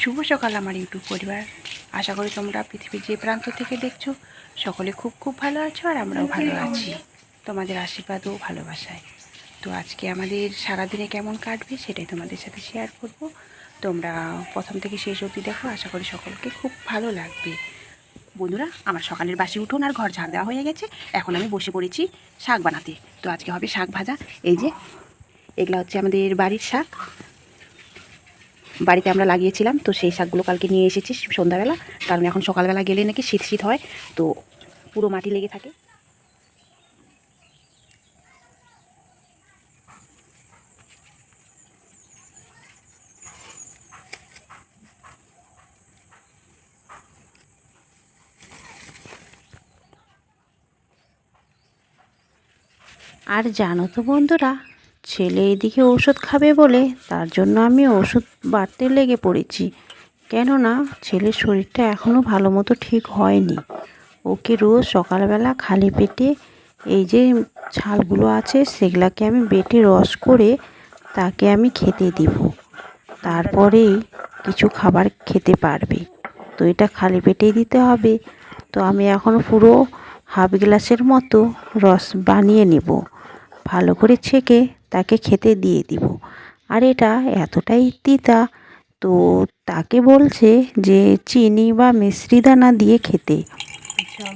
শুভ সকাল আমার ইউটিউব পরিবার। আশা করি তোমরা পৃথিবীর যে প্রান্ত থেকে দেখছ, সকলে খুব খুব ভালো আছো আর আমরাও ভালো আছি। তোমাদের আশীর্বাদ ও ভালোবাসায়। তো আজকে আমাদের সারাদিনে কেমন কাটবে সেটাই তোমাদের সাথে শেয়ার করব। তোমরা প্রথম থেকে শেষ অবধি দেখো, আশা করি সকলকে খুব ভালো লাগবে। বন্ধুরা, আমার সকালের বাসি উঠোন আর ঘর ঝাড় দেওয়া হয়ে গেছে। এখন আমি বসে পড়েছি শাক বানাতে। তো আজকে হবে শাক ভাজা। এই যে, এগুলো হচ্ছে আমাদের বাড়ির শাক। বাড়িতে আমরা লাগিয়েছিলাম, তো সেই শাকগুলো কালকে নিয়ে এসেছি সন্ধ্যাবেলা। কারণ এখন সকালবেলা গেলে নাকি শীত শীত হয়, তো পুরো মাটি লেগে থাকে। আর জানো তো বন্ধুরা ছেলে এদিকে ওষুধ খাবে বলে, তার জন্য আমি ওষুধ বাড়তে লেগে পড়েছি। কেননা, ছেলের শরীরটা এখনও ভালো মতো ঠিক হয়নি। ওকে রোজ সকালবেলা খালি পেটে এই যে ছালগুলো আছে, সেগুলাকে আমি বেটে রস করে তাকে আমি খেতে দিব। তারপরেই কিছু খাবার খেতে পারবে। তো এটা খালি পেটেই দিতে হবে। তো আমি এখন পুরো হাফ গ্লাসের মতো রস বানিয়ে নেব। ভালো করে ছেঁকে তাকে খেতে দিয়ে দিব। আর এটা এতটাই তিতা, তো তাকে বলছে যে চিনি বা মিশ্রি দানা দিয়ে খেতে।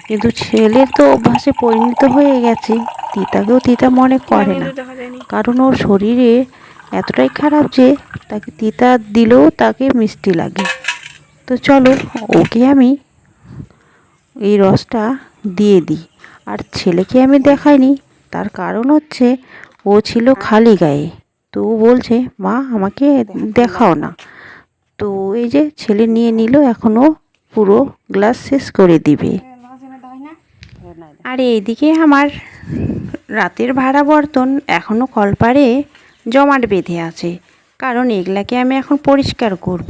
কিন্তু ছেলের তো অভ্যাসে পরিণত হয়ে গেছে। তিতাকেও তিতা মনে করে না। কারণ ওর শরীরে এতটাই খারাপ যে তাকে তিতা দিলেও তাকে মিষ্টি লাগে। তো চলো, ওকে আমি এই রসটা দিয়ে দিই। আর ছেলেকে আমি দেখাইনি। তার কারণ হচ্ছে ও ছিল খালি গায়ে। তো ও বলছে, মা, আমাকে দেখাও না। তো এই যে ছেলে নিয়ে নিল এখনও পুরো গ্লাস শেষ করে দিবে। আর এইদিকে আমার রাতের ভাড়া বর্তন এখনও কলপারে জমাট বেঁধে আছে, কারণ এগুলাকে আমি এখন পরিষ্কার করব।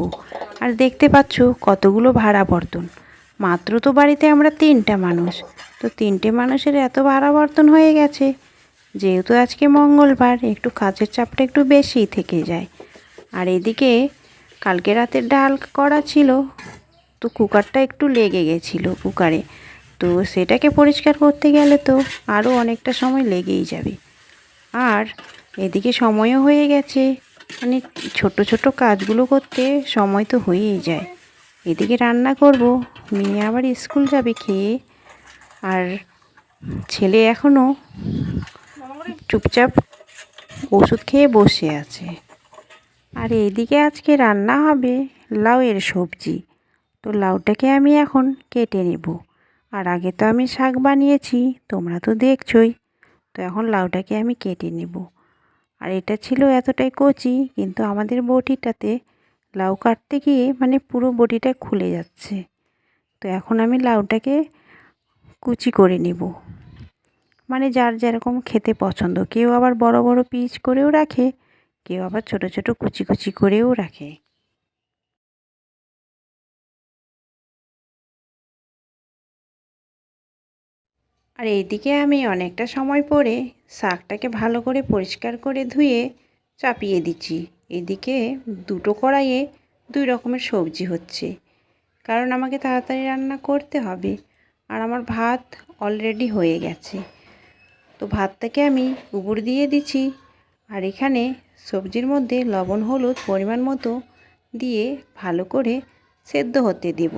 আর দেখতে পাচ্ছ কতগুলো ভাড়া বর্তন মাত্র তো বাড়িতে আমরা তিনটা মানুষ। তো তিনটে মানুষের এত ভাড়া বর্তন হয়ে গেছে। যেহেতু আজকে মঙ্গলবার, একটু কাজের চাপটা একটু বেশিই থেকে যায়। আর এদিকে কালকে রাতের ডাল করা ছিল, তো কুকারটা একটু লেগে গেছিল কুকারে। তো সেটাকে পরিষ্কার করতে গেলে তো আরও অনেকটা সময় লেগেই যাবে। আর এদিকে সময়ও হয়ে গেছে মানে ছোট ছোট কাজগুলো করতে সময় তো হয়েই যায়। এদিকে রান্না করব, মেয়ে আবার স্কুল যাবে খেয়ে, আর ছেলে এখনও চুপচাপ ওষুধ খেয়ে বসে আছে। আর এইদিকে আজকে রান্না হবে লাউয়ের সবজি। তো লাউটাকে আমি এখন কেটে নেব। আর আগে তো আমি শাক বানিয়েছি, তোমরা তো দেখছোই। তো এখন লাউটাকে আমি কেটে নেব। আর এটা ছিল এতটাই কচি, কিন্তু আমাদের বটিটাতে লাউ কাটতে গিয়ে মানে পুরো বটিটা খুলে যাচ্ছে। তো এখন আমি লাউটাকে কুচি করে নেব। মানে যার যেরকম খেতে পছন্দ। কেউ আবার বড় বড় পিস করেও রাখে, কেউ আবার ছোট ছোট কুচি কুচি করেও রাখে। আর এইদিকে আমি অনেকটা সময় পরে শাকটাকে ভালো করে পরিষ্কার করে ধুয়ে চাপিয়ে দিচ্ছি। এদিকে দুটো কড়াইয়ে দুই রকমের সবজি হচ্ছে। কারণ আমাকে তাড়াতাড়ি রান্না করতে হবে। আর আমার ভাত অলরেডি হয়ে গেছে। তো ভাতটাকে আমি উপর দিয়ে দিচ্ছি। আর এখানে সবজির মধ্যে লবণ, হলুদ পরিমাণ মতো দিয়ে ভালো করে সেদ্ধ হতে দেব।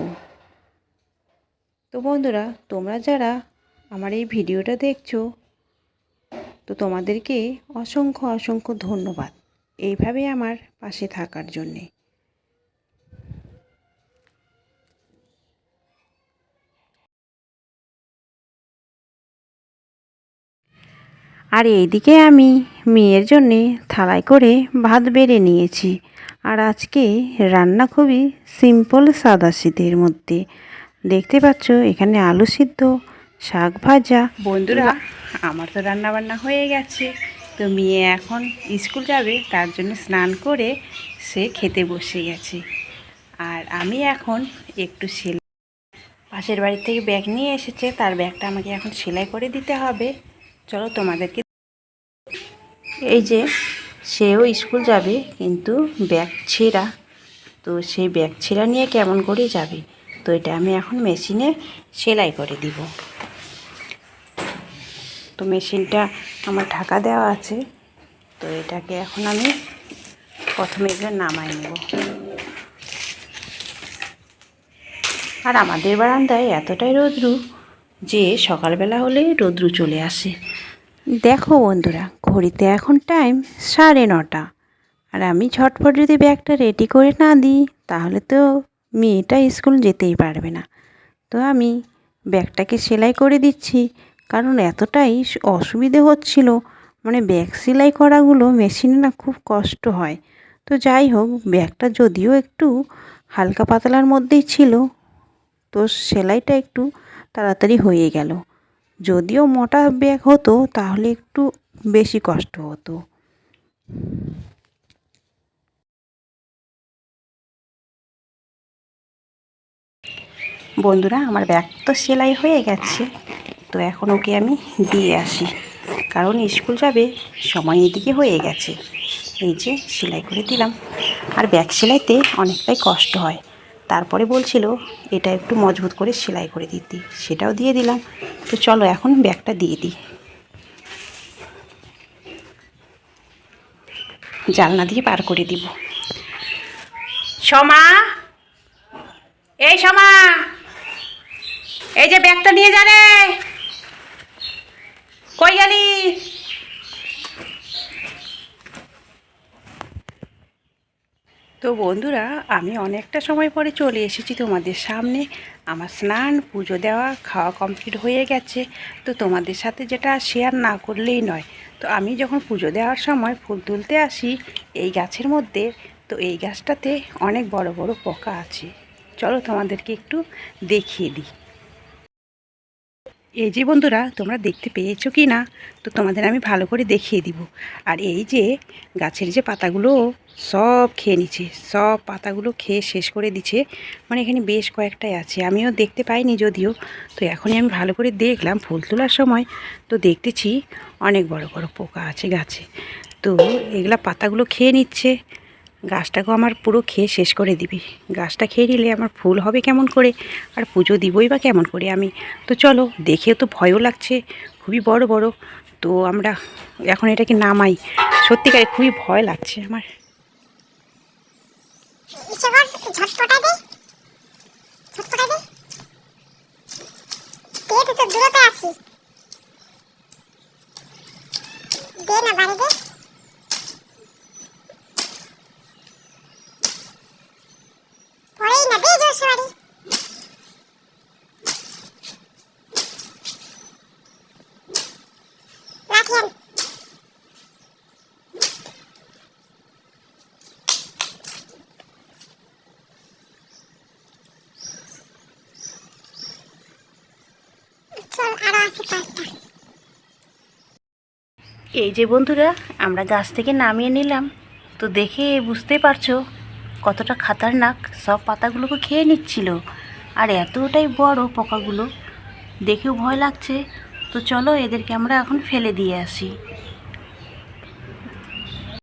তো বন্ধুরা, তোমরা যারা আমার এই ভিডিওটা দেখছ, তো তোমাদেরকে অসংখ্য অসংখ্য ধন্যবাদ। এইভাবে আমার পাশে থাকার জন্যে। আর এইদিকে আমি মেয়ের জন্যে থালায় করে ভাত বেড়ে নিয়েছি। আর আজকে রান্না খুবই সিম্পল সাদা শীতের মধ্যে। দেখতে পাচ্ছ, এখানে আলু সিদ্ধ, শাক ভাজা। বন্ধুরা, আমার তো রান্না বান্না হয়ে গেছে। তো মেয়ে এখন স্কুল যাবে, তার জন্য স্নান করে সে খেতে বসে গেছে। আর আমি এখন একটু সেলাই পাশের বাড়ি থেকে ব্যাগ নিয়ে এসেছে, তার ব্যাগটা আমাকে এখন সেলাই করে দিতে হবে। চলো তোমাদেরকে এই যে সেও স্কুল যাবে, কিন্তু ব্যাগ ছেঁড়া। তো সেই ব্যাগ ছেঁড়া নিয়ে কেমন করে যাবে? তো এটা আমি এখন মেশিনে সেলাই করে দিব। তো মেশিনটা আমার ঢাকা দেওয়া আছে। তো এটাকে এখন আমি প্রথমে এগুলো নামাই নেব। আর আমাদের বারান্দায় এতটাই রৌদ্রু যে সকালবেলা হলে রৌদ্রু চলে আসে। দেখো বন্ধুরা, ঘড়িতে এখন টাইম সাড়ে নটা। আর আমি ঝটপট যদি ব্যাগটা রেডি করে না দিই, তাহলে তো মেয়েটা স্কুল যেতেই পারবে না। তো আমি ব্যাগটাকে সেলাই করে দিচ্ছি, কারণ এতটাই অসুবিধে হচ্ছিল। মানে ব্যাগ সেলাই করাগুলো মেশিনে না খুব কষ্ট হয়। তো যাই হোক, ব্যাগটা যদিও একটু হালকা পাতলার মধ্যেই ছিল, তো সেলাইটা একটু তাড়াতাড়ি হয়ে গেল। যদিও মোটা ব্যাগ হতো, তাহলে একটু বেশি কষ্ট হতো। বন্ধুরা, আমার ব্যাগ তো সেলাই হয়ে গেছে, তো এখন ওকে আমি দিয়ে আসি। কারণ স্কুল যাবে, সময় এদিকে হয়ে গেছে। এই যে, সেলাই করে দিলাম। আর ব্যাগ সেলাইতে অনেকটাই কষ্ট হয়। তারপরে বলছিল, এটা একটু মজবুত করে সেলাই করে দিতে। সেটাও দিয়ে দিলাম। তো চলো এখন ব্যাগটা দিয়ে দিই। জালনা দিয়ে পার করে দিব। সমা! এই সমা! এই যে ব্যাগটা নিয়ে যা রে! কই গেলি? তো বন্ধুরা, আমি অনেকটা সময় পরে চলে এসেছি তোমাদের সামনে। আমার স্নান, পুজো দেওয়া, খাওয়া কমপ্লিট হয়ে গেছে। তো তোমাদের সাথে যেটা শেয়ার না করলেই নয়। তো আমি যখন পুজো দেওয়ার সময় ফুল তুলতে আসি এই গাছের মধ্যে, তো এই গাছটাতে অনেক বড় বড় পোকা আছে। চলো তোমাদেরকে একটু দেখিয়ে দিই। এই যে বন্ধুরা, তোমরা দেখতে পেয়েছ কি না? তো তোমাদের আমি ভালো করে দেখিয়ে দিব। আর এই যে গাছের যে পাতাগুলো, সব খেয়ে নিচ্ছে, সব পাতাগুলো খেয়ে শেষ করে দিচ্ছে। মানে এখানে বেশ কয়েকটাই আছে, আমিও দেখতে পাইনি যদিও। তো এখনই আমি ভালো করে দেখলাম ফুল তোলার সময়। তো দেখতেছি অনেক বড় বড় পোকা আছে গাছে। তো এগুলা পাতাগুলো খেয়ে নিচ্ছে। গাছটাকেও আমার পুরো খেয়ে শেষ করে দিবি। গাছটা খেয়ে নিলে আমার ফুল হবে কেমন করে? আর পুজো দিবই বা কেমন করে আমি? তো চলো দেখেও তো ভয়ও লাগছে, খুবই বড় বড়। তো আমরা এখন এটাকে নামাই। সত্যিকারে খুবই ভয় লাগছে আমার। আছি দে না বাড়ি দে পরেই না দে জোরসে বাড়ি লাঠি আন চল আরও আছে পাঁচটা এই যে বন্ধুরা, আমরা গাছ থেকে নামিয়ে নিলাম। তো দেখে বুঝতে পারছ কতটা খাতারনাক সব পাতাগুলোকে খেয়ে নিচ্ছিল। আর এতটাই বড় পোকাগুলো, দেখেও ভয় লাগছে। তো চলো এদেরকে আমরা এখন ফেলে দিয়ে আসি।